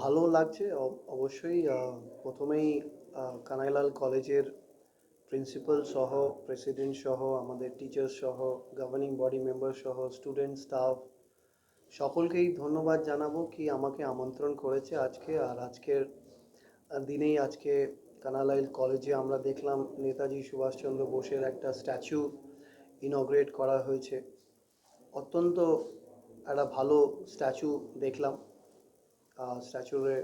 ভালো লাগছে। অবশ্যই প্রথমেই কানাইলাল কলেজের প্রিন্সিপাল সহ, প্রেসিডেন্ট সহ, আমাদের টিচার্স সহ গভর্নিং বডি মেম্বার সহ স্টুডেন্ট স্টাফ সকলকেই ধন্যবাদ জানাব কি আমাকে আমন্ত্রণ করেছে আজকে। আর আজকের দিনেই আজকে কানাইলাল কলেজে আমরা দেখলাম নেতাজি সুভাষচন্দ্র বোসের একটা স্ট্যাচু ইনগ্রেট করা হয়েছে। অত্যন্ত একটা ভালো স্ট্যাচু দেখলাম। স্ট্যাচুরে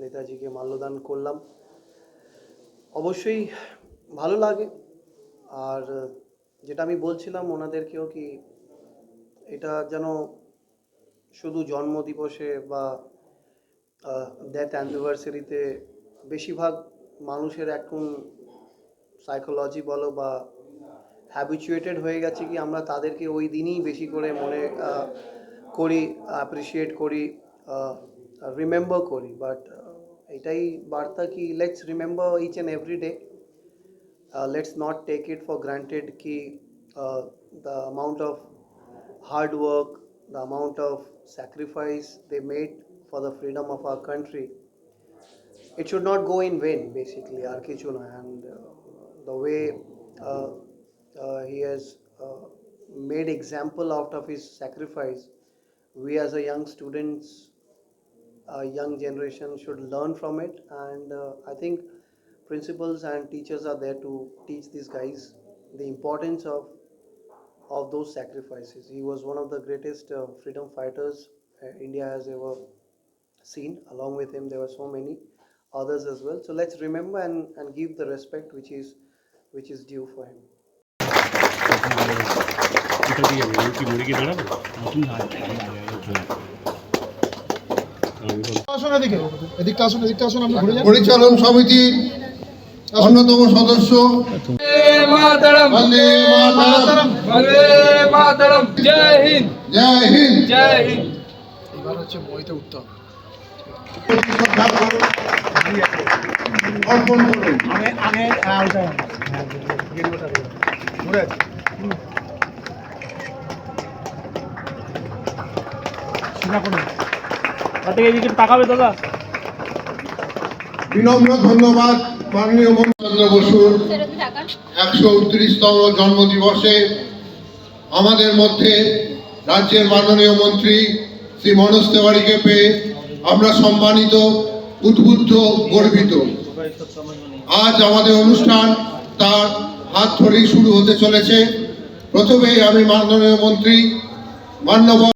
নেতাজিকে মাল্যদান করলাম। অবশ্যই ভালো লাগে। আর যেটা আমি বলছিলাম, ওনাদেরকেও কি এটা যেন শুধু জন্মদিবসে বা ডেথ অ্যানিভার্সারিতে বেশিরভাগ মানুষের এখন সাইকোলজি বলো বা হ্যাবিচুয়েটেড হয়ে গেছে কি, আমরা তাদেরকে ওই দিনই বেশি করে মনে করি অ্যাপ্রিসিয়েট করি রিমেম্বার করি বাট এটাই বার্তা কি let's remember each and every day let's not take it for granted কি the amount of hard work, the amount of sacrifice they made for the freedom of our country, it should not go in vain, basically, আর কিছু না and uh, the way uh, uh, he has uh, made example out of his sacrifice, we as a young students, a young generation should learn from it and uh, I think principals and teachers are there to teach these guys the importance of of those sacrifices. He was one of the greatest uh, freedom fighters uh, India has ever seen. Along with him, there were so many others as well. So let's remember and, and give the respect which is which is due for him. পরিচালন সমিতি অন্যতম সদস্য। জয় বিনম্র ধন্যবাদ, মাননীয় চন্দ্র বসুর একশো উনত্রিশতম জন্মদিবসে আমাদের মধ্যে রাজ্যের মাননীয় মন্ত্রী শ্রী মনোজ তেওয়ারিকে পেয়ে আমরা সম্মানিত, উদ্বুদ্ধ, গর্বিত। আজ আমাদের অনুষ্ঠান তার হাত ধরেই শুরু হতে চলেছে। প্রথমেই আমি মাননীয় মন্ত্রী মান্যবর